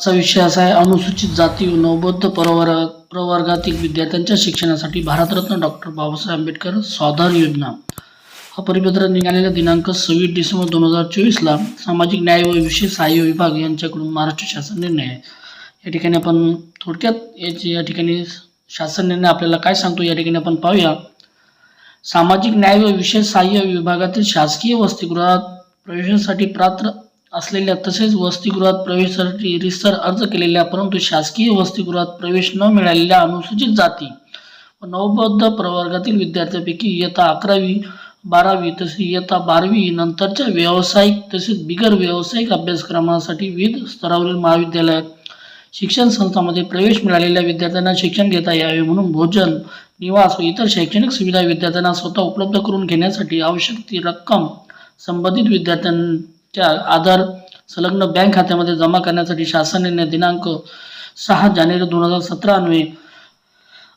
आजचा विषय असा आहे अनुसूचित जाती व नवबौद्ध प्रवर्ग प्रवर्गातील विद्यार्थ्यांच्या शिक्षणासाठी भारतरत्न डॉक्टर बाबासाहेब आंबेडकर स्वाधार योजना. हा परिपत्र निघालेला दिनांक सव्वीस डिसेंबर दोन हजार चोवीसला सामाजिक न्याय व विशेष सहाय्य विभाग यांच्याकडून महाराष्ट्र शासन निर्णय आहे. या ठिकाणी आपण थोडक्यात याची या ठिकाणी शासन निर्णय आपल्याला काय सांगतो या ठिकाणी आपण पाहूया. सामाजिक न्याय व विशेष सहाय्य विभागातील शासकीय वसतिगृहात प्रवेशासाठी पात्र असलेल्या तसेच वसतिगृहात प्रवेशासाठी रिसर अर्ज केलेल्या परंतु शासकीय वसतिगृहात प्रवेश न मिळालेल्या अनुसूचित जाती व नवबौद्ध प्रवर्गातील विद्यार्थ्यांपैकी इयत्ता अकरावी बारावी तसेच इयत्ता बारावी नंतरच्या व्यावसायिक तसेच बिगर व्यावसायिक अभ्यासक्रमासाठी विविध स्तरावरील महाविद्यालयात शिक्षण संस्थांमध्ये प्रवेश मिळालेल्या विद्यार्थ्यांना शिक्षण घेता यावे म्हणून भोजन निवास व इतर शैक्षणिक सुविधा विद्यार्थ्यांना स्वतः उपलब्ध करून घेण्यासाठी आवश्यक ती रक्कम संबंधित विद्यार्थ्यां च्या आधार संलग्न बँक खात्यामध्ये जमा करण्यासाठी शासनाने दिनांक सहा जानेवारी दोन हजार सतरा अन्वये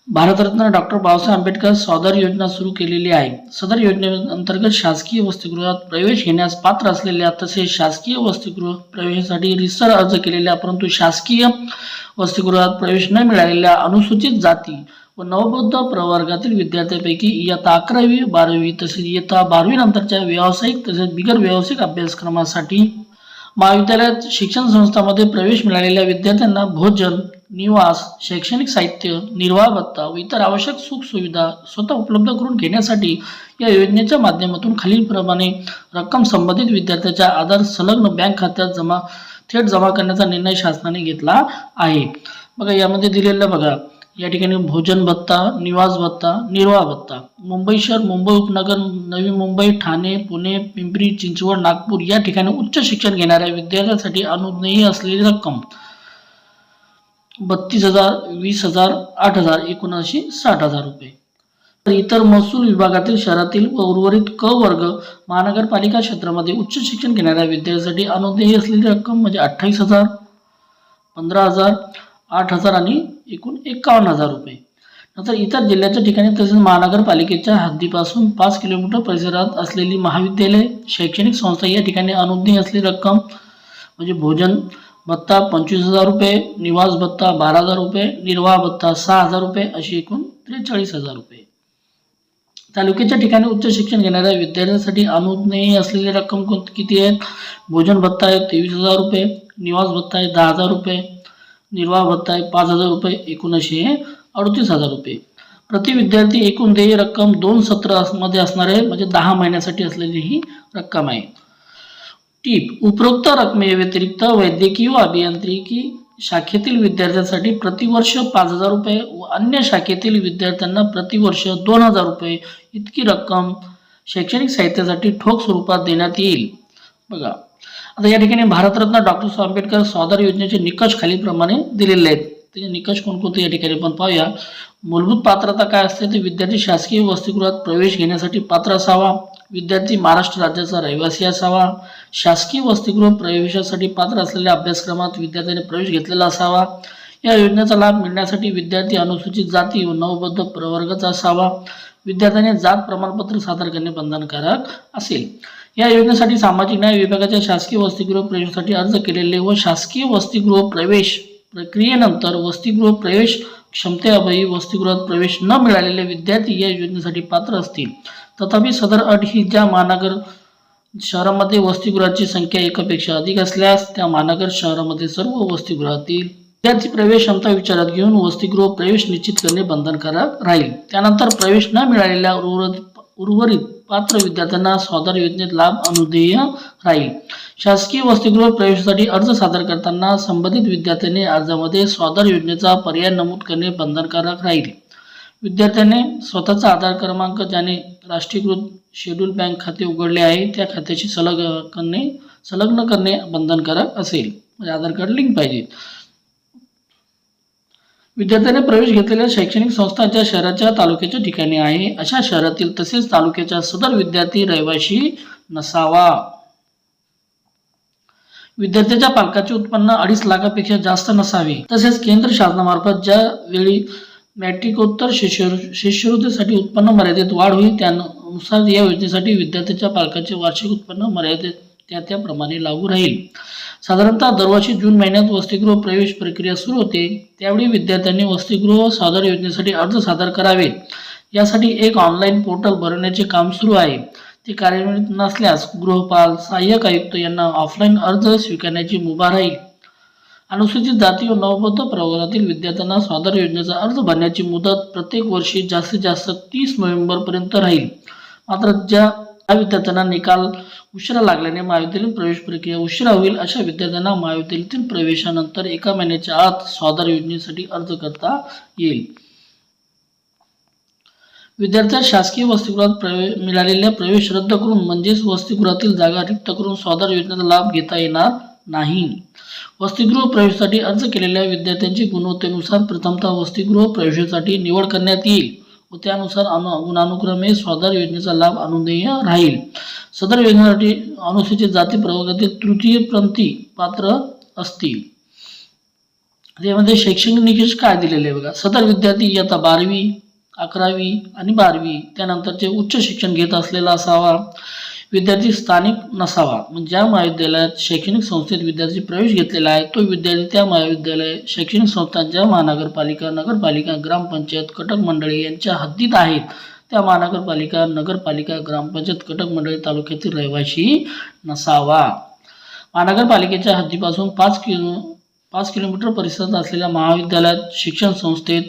भारतरत्न डॉक्टर बाबासाहेब आंबेडकर सदर योजना सुरू केलेली आहे. सदर योजनेअंतर्गत शासकीय वसतिगृहात प्रवेश घेण्यास पात्र असलेल्या तसेच शासकीय वसतिगृह प्रवेशासाठी रिसर अर्ज केलेल्या परंतु शासकीय वसतिगृहात प्रवेश न मिळालेल्या अनुसूचित जाती व नवबौद्ध प्रवर्गातील विद्यार्थ्यांपैकी इयत्ता अकरावी बारावी तसेच इयत्ता बारावी नंतरच्या व्यावसायिक तसेच बिगर व्यावसायिक अभ्यासक्रमासाठी महाविद्यालयात शिक्षण संस्थांमध्ये प्रवेश मिळालेल्या विद्यार्थ्यांना भोजन निवास शैक्षणिक साहित्य निर्वाह भत्ता व इतर आवश्यक सुख सुविधा स्वतः उपलब्ध करून घेण्यासाठी या योजनेच्या माध्यमातून खालीलप्रमाणे रक्कम संबंधित विद्यार्थ्याच्या आधार संलग्न बँक खात्यात जमा थेट जमा करण्याचा निर्णय शासनाने घेतला आहे. बघा यामध्ये दिलेलं बघा. या ठिकाणी भोजन भत्ता निवास भत्ता निर्वाह भत्ता. मुंबई शहर मुंबई उपनगर नवी मुंबई ठाणे पुणे पिंपरी चिंचवड नागपूर या ठिकाणी उच्च शिक्षण घेणाऱ्या विद्यार्थ्यांसाठी अनुज्ञेय असलेली रक्कम बत्तीस हजार वीस हजार आठ हजार एकोणऐंशी साठ हजार रुपये. तर इतर महसूल विभागातील शहरातील व उर्वरित क वर्ग महानगरपालिका क्षेत्रामध्ये उच्च शिक्षण घेणाऱ्या विद्यार्थ्यांसाठी अनुज्ञेय असलेली रक्कम म्हणजे अठ्ठावीस हजार पंधरा हजार आठ हजार आणि एकूण एकावन्न हजार रुपये. नंतर इतर जिल्ह्याच्या ठिकाणी तसेच महानगरपालिकेच्या हद्दीपासून पाच किलोमीटर परिसरात असलेली महाविद्यालय शैक्षणिक संस्था या ठिकाणी अनुज्ञेय असलेली रक्कम म्हणजे भोजन भत्ता पंचवीस हजार रुपये निवास भत्ता बारा हजार रुपये निर्वाह भत्ता सहा हजार रुपये अशी एकूण त्रेचाळीस हजार रुपये. तालुक्याच्या ठिकाणी उच्च शिक्षण घेणाऱ्या विद्यार्थ्यांसाठी अनुज्ञेय असलेली रक्कम कोण किती आहे? भोजन भत्ता आहे तेवीस हजार रुपये निवास भत्ता आहे दहा हजार रुपये निर्वाह भत्ता आहे पाच हजार रुपये एकोणीसशे अडतीस हजार रुपये. प्रति विद्यार्थी एकूण देय रक्कम दोन सत्रमध्ये म्हणजे दहा महिन्यासाठी असलेली ही रक्कम आहे. टीप उपरोक्त रकमेव्यतिरिक्त वैद्यकीय व अभियांत्रिकी शाखेतील विद्यार्थ्यांसाठी प्रतिवर्ष पाच हजार रुपये व अन्य शाखेतील विद्यार्थ्यांना प्रतिवर्ष दोन हजार रुपये इतकी रक्कम शैक्षणिक साहित्यासाठी ठोक स्वरूपात देण्यात येईल. बघा आता या ठिकाणी भारतरत्न डॉक्टर साहेब आंबेडकर स्वाधार योजनेचे निकष खालीलप्रमाणे दिलेले आहेत. त्याचे निकष कोणकोणते या ठिकाणी आपण पाहूया. मूलभूत पात्रता काय असते ते विद्यार्थी शासकीय वसतिगृहात प्रवेश घेण्यासाठी पात्र असावा. विद्यार्थी महाराष्ट्र राज्याचा रहिवासी असावा. शासकीय वसतिगृह प्रवेशासाठी पात्र असलेल्या अभ्यासक्रमात विद्यार्थ्याने प्रवेश घेतलेला असावा. या योजनेचा लाभ मिळण्यासाठी विद्यार्थी अनुसूचित जाती व नवबद्ध प्रवर्गाचा असावा. विद्यार्थ्याने जात प्रमाणपत्र सादर करणे बंधनकारक असेल. या योजनेसाठी सामाजिक न्याय विभागाच्या शासकीय वसतिगृह प्रवेशासाठी अर्ज केलेले व शासकीय वसतिगृह प्रवेश प्रक्रियेनंतर वसतिगृह प्रवेश क्षमतेअभावी वसतिगृहात प्रवेश न मिळालेले विद्यार्थी या योजनेसाठी पात्र असतील. तथापि सदर अट ही ज्या महानगर शहरामध्ये वसतिगृहाची संख्या एकापेक्षा अधिक असल्यास त्या महानगर शहरामध्ये सर्व वसतिगृहातील विद्यार्थी प्रवेश क्षमता विचारात घेऊन वसतिगृह प्रवेश निश्चित करणे बंधनकारक राहील. त्यानंतर प्रवेश न मिळालेल्या उर्वरित उर्वरित पात्र विद्यार्थ्यांना स्वाधार योजनेत लाभ अनुदेय राहील. शासकीय वसतिगृह प्रवेशासाठी अर्ज सादर करताना संबंधित विद्यार्थ्यांनी अर्जामध्ये स्वाधार योजनेचा पर्याय नमूद करणे बंधनकारक राहील. विद्यार्थ्याने स्वतःचा आधार क्रमांक ज्याने राष्ट्रीयकृत शेड्यूल बँक खाते उघडले आहे त्या खात्याशी सलग करणे संलग्न करणे बंधनकारक असेल. म्हणजे आधार कार्ड लिंक पाहिजे. विद्यार्थ्याने प्रवेश घेतलेल्या शैक्षणिक संस्था ज्या शहराच्या तालुक्याच्या ठिकाणी आहे. अशा शहरातील तसेच तालुक्याच्या सदर विद्यार्थी रहिवाशी नसावा. विद्यार्थ्याच्या पालकाचे उत्पन्न अडीच लाखापेक्षा जास्त नसावे. तसेच केंद्र शासनामार्फत ज्या वेळी मॅट्रिकोत्तर शिष्य शिष्यवृत्तीसाठी उत्पन्न मर्यादेत वाढ होईल त्यानुसार या योजनेसाठी विद्यार्थ्याच्या पालकाचे वार्षिक उत्पन्न मर्यादेत त्या त्याप्रमाणे लागू राहील. साधारणतः दरवर्षी जून महिन्यात वसतिगृह प्रवेश प्रक्रिया सुरू होते त्यावेळी विद्यार्थ्यांनी वसतिगृह सादर योजनेसाठी अर्ज सादर करावे. यासाठी एक ऑनलाईन पोर्टल भरवण्याचे काम सुरू आहे. ते कार्यान्वित नसल्यास गृहपाल सहाय्यक आयुक्त यांना ऑफलाईन अर्ज स्वीकारण्याची मुभा राहील. अनुसूचित जाती व नवबद्ध प्रवर्गातील विद्यार्थ्यांना स्वाधार योजनेचा अर्ज भरण्याची मुदत प्रत्येक वर्षी जास्तीत जास्त तीस नोव्हेंबरपर्यंत राहील. मात्र ज्या महाविद्यार्थ्यांना विद्यार्थ्यांना निकाल उशिरा लागल्याने महाविद्यालयीन प्रवेश प्रक्रिया उशिरा होईल अशा विद्यार्थ्यांना महाविद्यालयातील प्रवेशानंतर एका महिन्याच्या आत स्वाधार योजनेसाठी अर्ज करता येईल. विद्यार्थ्यास शासकीय वसतिगृहात प्रवे मिळालेल्या प्रवेश रद्द करून म्हणजेच वसतिगृहातील जागा रिक्त करून स्वाधार योजनेचा लाभ घेता येणार नाही. वसतिगृह प्रवेशासाठी अर्ज केलेल्या विद्यार्थ्यांची गुणवत्तेनुसार प्रथमतः वसतिगृह प्रवेशासाठी निवड करण्यात येईल. व त्यानुसार अनु गुणानुक्रमे स्वाधार योजनेचा लाभ अनुदेय राहील. सदर योजनेसाठी अनुसूचित जाती प्रवर्गातील तृतीय प्रंती पात्र असतील. त्यामध्ये शैक्षणिक निकष काय दिलेले आहे बघा? सदर विद्यार्थी इयत्ता बारावी अकरावी आणि बारावी त्यानंतरचे उच्च शिक्षण घेत असलेला असावा. विद्यार्थी स्थानिक नसावा. म्हणजे ज्या महाविद्यालयात शैक्षणिक संस्थेत विद्यार्थी प्रवेश घेतलेला आहे तो विद्यार्थी त्या महाविद्यालय शैक्षणिक संस्थांच्या महानगरपालिका नगरपालिका ग्रामपंचायत कटक मंडळी यांच्या हद्दीत आहेत त्या महानगरपालिका नगरपालिका ग्रामपंचायत कटक मंडळी तालुक्यातील रहिवाशी नसावा. महानगरपालिकेच्या हद्दीपासून पाच किलो पाच किलोमीटर परिसरात असलेल्या महाविद्यालयात शिक्षण संस्थेत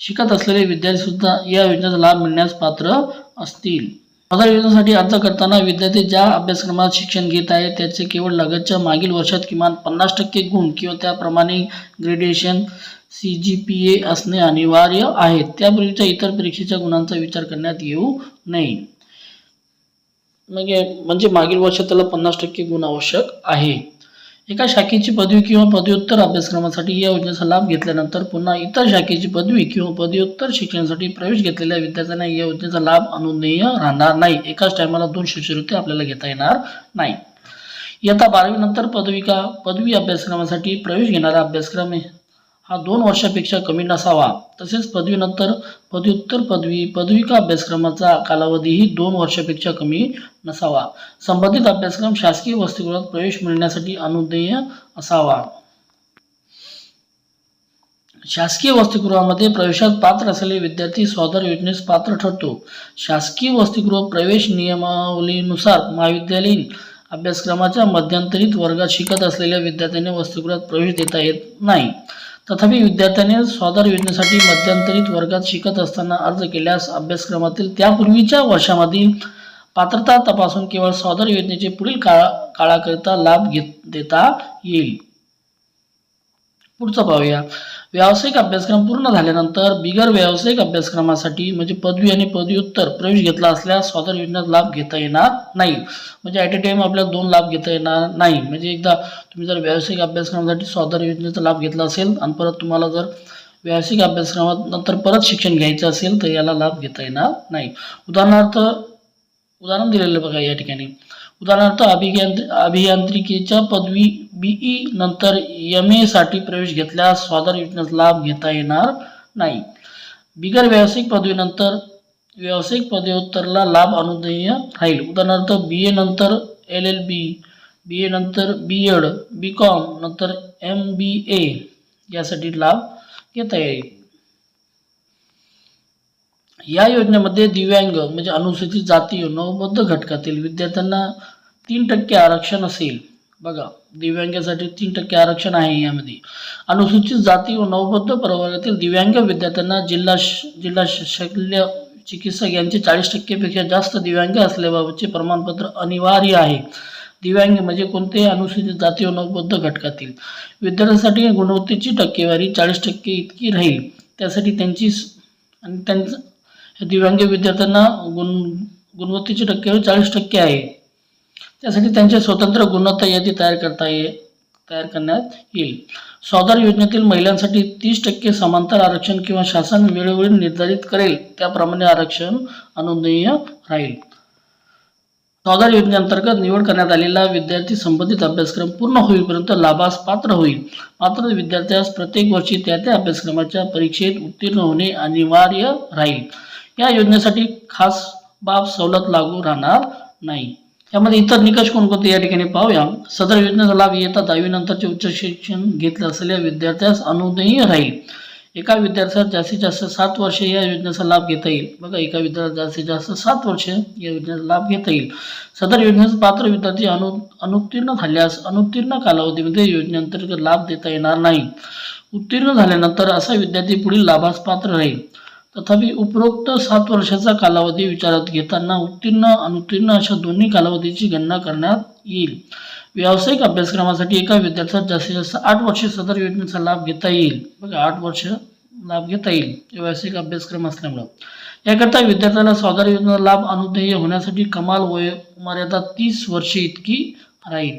शिकत असलेले विद्यार्थीसुद्धा या योजनेचा लाभ मिळण्यास पात्र असतील. सदर योजनेसाठी अर्ज करताना विद्यार्थी ज्या अभ्यासक्रमात शिक्षण घेत आहे त्याचे केवळ लगतच्या मागील वर्षात किमान पन्नास टक्के गुण किंवा त्याप्रमाणे graduation C G P A असणे अनिवार्य आहे. त्यापूर्वीच्या इतर परीक्षेच्या गुणांचा विचार करण्यात येऊ नये. म्हणजे म्हणजे मागील वर्षात त्याला पन्नास टक्के गुण आवश्यक आहे. एका शाखेची पदवी किंवा पदव्युत्तर अभ्यासक्रमासाठी या योजनेचा लाभ घेतल्यानंतर पुन्हा इतर शाखेची पदवी किंवा पदव्युत्तर शिक्षणासाठी प्रवेश घेतलेल्या विद्यार्थ्यांना या योजनेचा लाभ अनुज्ञेय राहणार नाही. एकाच टायमाला दोन शिष्यवृत्ती आपल्याला घेता येणार नाही. इयत्ता बारावीनंतर पदविका पदवी अभ्यासक्रमासाठी प्रवेश घेणारा अभ्यासक्रम हा दोन वर्षापेक्षा कमी नसावा. तसेच पदवीनंतर पदव्युत्तर पदवी पदविका अभ्यासक्रमाचा कालावधीही दोन वर्षापेक्षा कमी नसावा. संबंधित अभ्यासक्रम शासकीय वसतिगृहात प्रवेश मिळण्यासाठी अनुदेय असावा. शासकीय वसतिगृहामध्ये प्रवेशात पात्र असलेले विद्यार्थी स्वाधार योजनेस पात्र ठरतो. शासकीय वसतिगृह प्रवेश नियमावलीनुसार महाविद्यालयीन अभ्यासक्रमाच्या मध्यंतरित वर्गात शिकत असलेल्या विद्यार्थ्यांना वसतिगृहात प्रवेश देता येत नाही. तथापि विद्यार्थ्याने स्वाधार योजनेसाठी मध्यंतरित वर्गात शिकत असताना अर्ज केल्यास अभ्यासक्रमातील त्यापूर्वीच्या वर्षामधील पात्रता तपासून केवळ स्वाधार योजनेचे पुढील काळा काळाकरिता लाभ घेत देता येईल. पुढचं पाहूया. व्यावसायिक अभ्यासक्रम पूर्ण झाल्यानंतर बिगर व्यावसायिक अभ्यासक्रमासाठी म्हणजे पदवी आणि पदव्युत्तर प्रवेश घेतला असल्यास स्वाधार योजनेत लाभ घेता येणार नाही. म्हणजे ॲट ए टाइम आपल्याला दोन लाभ घेता येणार नाही. म्हणजे एकदा तुम्ही जर व्यावसायिक अभ्यासक्रमासाठी स्वाधार योजनेचा लाभ घेतला असेल आणि परत तुम्हाला जर व्यावसायिक अभ्यासक्रमात नंतर परत शिक्षण घ्यायचं असेल तर याला लाभ घेता येणार नाही. उदाहरणार्थ उदाहरण दिलेलं बघा या ठिकाणी. उदाहरणार्थ अभियांत्रि अभियांत्रिकीच्या पदवी बीई नंतर एमसाठी प्रवेश घेतल्यास स्वाधार योजनेचा लाभ घेता येणार नाही. बिगर व्यावसायिक पदवीनंतर व्यावसायिक पदव्युत्तरला लाभ अनुदेय राहील. उदाहरणार्थ बी ए नंतर L L B B A नंतर बी एड बी कॉम नंतर एम बी ए यासाठी लाभ घेता येईल. या योजनेमध्ये दिव्यांग म्हणजे अनुसूचित जाती नवबद्ध घटकातील विद्यार्थ्यांना तीन टक्के आरक्षण असेल. बघा दिव्यांगासाठी तीन टक्के आरक्षण आहे यामध्ये. अनुसूचित जाती व नवबद्ध प्रवर्गातील दिव्यांग विद्यार्थ्यांना जिल्हा श- जिल्हा शल्य चिकित्सक यांचे चाळीस टक्केपेक्षा जास्त दिव्यांग असल्याबाबतचे प्रमाणपत्र अनिवार्य आहे. दिव्यांग म्हणजे कोणते अनुसूचित जाती व नवबद्ध घटकातील विद्यार्थ्यांसाठी गुणवत्तेची टक्केवारी चाळीस टक्के इतकी राहील. त्यासाठी त्यांची आणि त्यांचं दिव्यांग विद्यार्थ्यांना गुण गुणवत्तेची टक्केवारी चाळीस टक्के आहे. त्यासाठी त्यांच्या स्वतंत्र गुणवत्ता यादी तयार करता ये तयार करण्यात येईल. स्वाधार योजनेतील महिलांसाठी तीस टक्के समांतर आरक्षण किंवा शासन वेळोवेळी निर्धारित करेल त्याप्रमाणे आरक्षण अनुज्ञेय राहील. स्वाधार योजनेअंतर्गत निवड करण्यात आलेला विद्यार्थी संबंधित अभ्यासक्रम पूर्ण होईपर्यंत लाभास पात्र होईल. मात्र विद्यार्थ्यास प्रत्येक वर्षी त्या त्या अभ्यासक्रमाच्या परीक्षेत उत्तीर्ण होणे अनिवार्य राहील. या योजनेसाठी खास बाब सवलत लागू राहणार नाही. त्यामध्ये इतर निकष कोणकोणते या ठिकाणी पाहूया. सदर योजनेचा लाभ येता दहावीनंतरचे उच्च शिक्षण घेतले असलेल्या विद्यार्थ्यास अनुदायी राहील. एका विद्यार्थ्यास जास्तीत जास्त सात वर्षे या योजनेचा लाभ घेता येईल. बघा एका विद्यार्थ्यास जास्तीत जास्त सात वर्षे या योजनेचा लाभ घेता येईल. सदर योजनेचा पात्र विद्यार्थी अनु अनुत्तीर्ण झाल्यास अनुत्तीर्ण कालावधीमध्ये योजनेअंतर्गत लाभ देता येणार नाही. उत्तीर्ण झाल्यानंतर असा विद्यार्थी पुढील लाभास पात्र राहील. तथापि उपरोक्त सात वर्षाचा कालावधी विचारात घेताना उत्तीर्ण अनुत्तीर्ण अशा दोन्ही कालावधीची गणना करण्यात येईल. व्यावसायिक अभ्यासक्रमासाठी एका विद्यार्थ्याला जास्तीत जास्त आठ वर्षे सदर योजनेचा लाभ घेता येईल. बघा आठ वर्ष लाभ घेता येईल व्यावसायिक अभ्यासक्रम असल्यामुळं. याकरता विद्यार्थ्याला सदर योजनेचा लाभ अनुदेय होण्यासाठी कमाल वय मर्यादा तीस वर्षे इतकी राहील.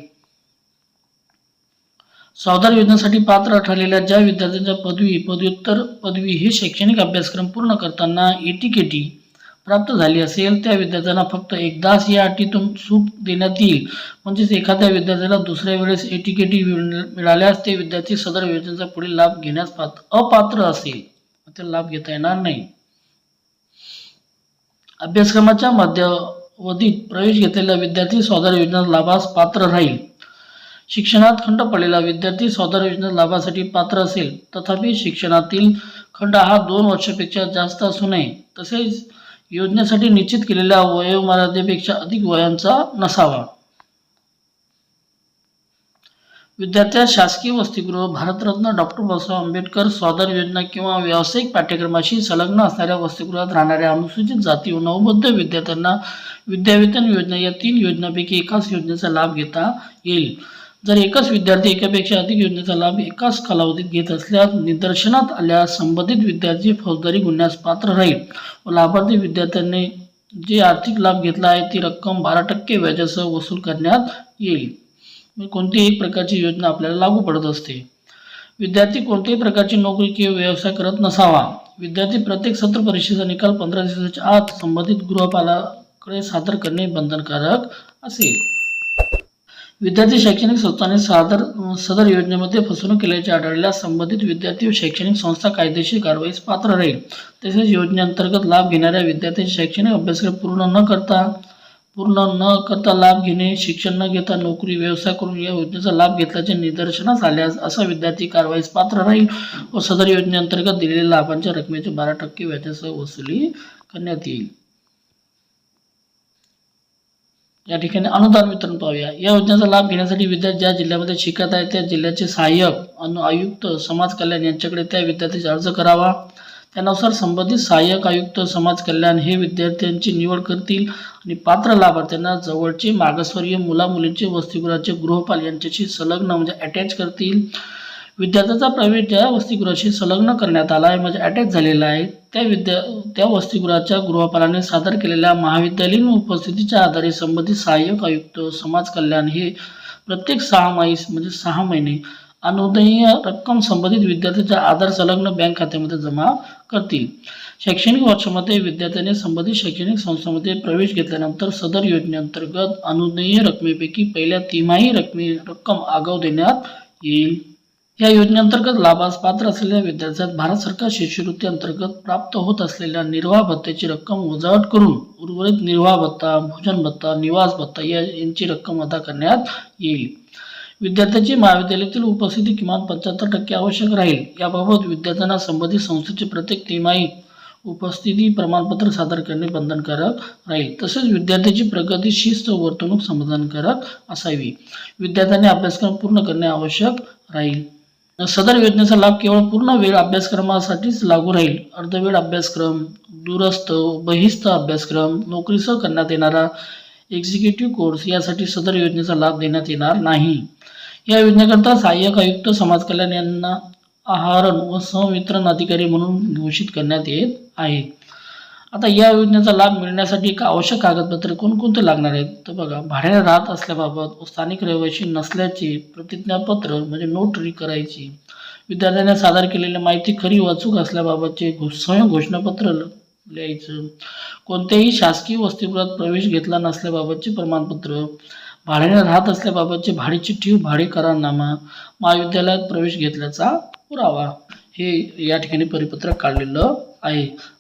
सदर योजनेसाठी पात्र ठरलेल्या ज्या विद्यार्थ्यांच्या पदवी पदव्युत्तर पदवी हे शैक्षणिक अभ्यासक्रम पूर्ण करताना एटीकेटी प्राप्त झाली असेल त्या विद्यार्थ्यांना फक्त एकदाच या अटीतून सूट देण्यात येईल. म्हणजेच एखाद्या विद्यार्थ्याला दुसऱ्या वेळेस एटीकेटी मिळाल्यास ते विद्यार्थी सदर योजनेचा पुढील लाभ घेण्यास पात्र अपात्र असेल. त्याला लाभ घेता येणार नाही. अभ्यासक्रमाच्या मध्यावधीत प्रवेश घेतलेला विद्यार्थी सदर योजना लाभास पात्र राहील. शिक्षणात खंड पडलेला विद्यार्थी सदर योजना लाभासाठी पात्र असेल. तथापि शिक्षणातील खंड हा दोन वर्षापेक्षा जास्त असू नये. तसेच योजनेसाठी निश्चित केलेल्या वयोमर्यादेपेक्षा अधिक वयांचा नसावा. विद्यार्थ्या शासकीय वसतिगृह भारतरत्न डॉक्टर बाबासाहेब आंबेडकर स्वादर योजना किंवा व्यावसायिक पाठ्यक्रमाशी संलग्न असणाऱ्या वसतिगृहात राहणाऱ्या अनुसूचित जाती व नवबद्ध विद्यार्थ्यांना विद्यावेतन योजना या तीन योजनांपैकी एकाच योजनेचा लाभ घेता येईल. जर एकच विद्यार्थी एकापेक्षा अधिक योजनेचा लाभ एकाच कालावधीत घेत असल्यास निदर्शनात आल्यास संबंधित विद्यार्थी फौजदारी गुन्ह्यास पात्र राहील. व लाभार्थी विद्यार्थ्यांनी जे आर्थिक लाभ घेतला आहे ती रक्कम बारा टक्के व्याजासह वसूल करण्यात येईल. म्हणजे कोणतीही एक प्रकारची योजना आपल्याला लागू पडत असते. विद्यार्थी कोणत्याही प्रकारची नोकरी किंवा व्यवसाय करत नसावा. विद्यार्थी प्रत्येक सत्र परीक्षेचा निकाल पंधरा दिवसाच्या आत संबंधित गृहपालाकडे सादर करणे बंधनकारक असेल. विद्यार्थी शैक्षणिक संस्थांनी सादर सदर योजनेमध्ये फसवणूक केल्याचे आढळल्यास संबंधित विद्यार्थी व शैक्षणिक संस्था कायदेशीर कारवाईस पात्र राहील. तसेच योजनेअंतर्गत लाभ घेणाऱ्या विद्यार्थ्यांचे शैक्षणिक अभ्यासक्रम पूर्ण न करता पूर्ण न करता लाभ घेणे शिक्षण न घेता नोकरी व्यवसाय करून या योजनेचा लाभ घेतल्याचे निदर्शनास आल्यास असा विद्यार्थी कारवाईस पात्र राहील व सदर योजनेअंतर्गत दिलेल्या लाभांच्या रकमेचे बारा टक्के व्याजासह वसुली करण्यात येईल. या ठिकाणी अनुदान वितरण पाहूया. या योजनेचा लाभ घेण्यासाठी विद्यार्थी ज्या जिल्ह्यामध्ये शिकत आहे त्या जिल्ह्याचे सहाय्यक अनु आयुक्त समाज कल्याण यांच्याकडे त्या विद्यार्थ्याचा अर्ज करावा. त्यानुसार संबंधित सहाय्यक आयुक्त समाज कल्याण हे विद्यार्थ्यांची निवड करतील आणि पात्र लाभार्थ्यांना जवळचे मागासवर्गीय मुलामुलींचे वसतिगृहाचे गृहपाल यांच्याशी संलग्न म्हणजे अटॅच करतील. विद्यार्थ्याचा प्रवेश ज्या वसतिगृहाशी संलग्न करण्यात आला आहे. म्हणजे अटॅच झालेला आहे. त्या विद्या त्या वसतिगृहाच्या गृहपालाने सादर केलेल्या महाविद्यालयीन उपस्थितीच्या आधारे संबंधित सहाय्यक आयुक्त समाज कल्याण हे प्रत्येक सहा माहीस म्हणजे सहा महिने अनुदयीय रक्कम संबंधित विद्यार्थ्याच्या आधार संलग्न बँक खात्यामध्ये जमा करतील. शैक्षणिक वर्षामध्ये विद्यार्थ्याने संबंधित शैक्षणिक संस्थांमध्ये प्रवेश घेतल्यानंतर सदर योजनेअंतर्गत अनुदयीय रकमेपैकी पहिल्या तिमाही रकमे रक्कम आगाऊ देण्यात येईल. या योजनेअंतर्गत लाभास पात्र असलेल्या विद्यार्थ्यात भारत सरकार शिष्यवृत्ती अंतर्गत प्राप्त होत असलेल्या निर्वाह भत्त्याची रक्कम वजावट करून उर्वरित निर्वाह भत्ता भोजन भत्ता निवास भत्ता या यांची रक्कम अदा करण्यात येईल. विद्यार्थ्याची महाविद्यालयातील उपस्थिती किमान पंच्याहत्तर टक्के आवश्यक राहील. याबाबत विद्यार्थ्यांना संबंधित संस्थेचे प्रत्येक तिमाही उपस्थिती प्रमाणपत्र सादर करणे बंधनकारक राहील. तसेच विद्यार्थ्याची प्रगती शिस्त वर्तणूक समाधानकारक असावी. विद्यार्थ्यांनी अभ्यासक्रम पूर्ण करणे आवश्यक राहील. सदर योजनेचा लाभ केवळ पूर्ण वेळ अभ्यासक्रमासाठीच लागू राहील. अर्धवेळ अभ्यासक्रम दूरस्थ बहिस्थ अभ्यासक्रम नोकरीसह करण्यात येणारा एक्झिक्युटिव्ह कोर्स यासाठी सदर योजनेचा लाभ देण्यात येणार नाही. या योजनेकरता सहाय्यक आयुक्त समाज कल्याण यांना आहारण व संवितरण अधिकारी म्हणून घोषित करण्यात येत आहे. आता या योजनेचा लाभ मिळण्यासाठी एक आवश्यक कागदपत्रे कोणकोणते लागणार आहेत? तर बघा भाड्याने राहत असल्याबाबत व स्थानिक रहिवासी नसल्याचे प्रतिज्ञापत्र म्हणजे नोटरी करायची विद्यार्थ्यांना सादर केलेली माहिती खरी वाचूक असल्याबाबतचे स्वयं घोषणापत्र लिहायचं कोणत्याही शासकीय वसतिगृहात प्रवेश घेतला नसल्याबाबतचे प्रमाणपत्र भाड्याने राहत असल्याबाबतचे भाडेची ठेव भाडे करारनामा महाविद्यालयात प्रवेश घेतल्याचा पुरावा हे या ठिकाणी परिपत्रक काढलेलं आहे.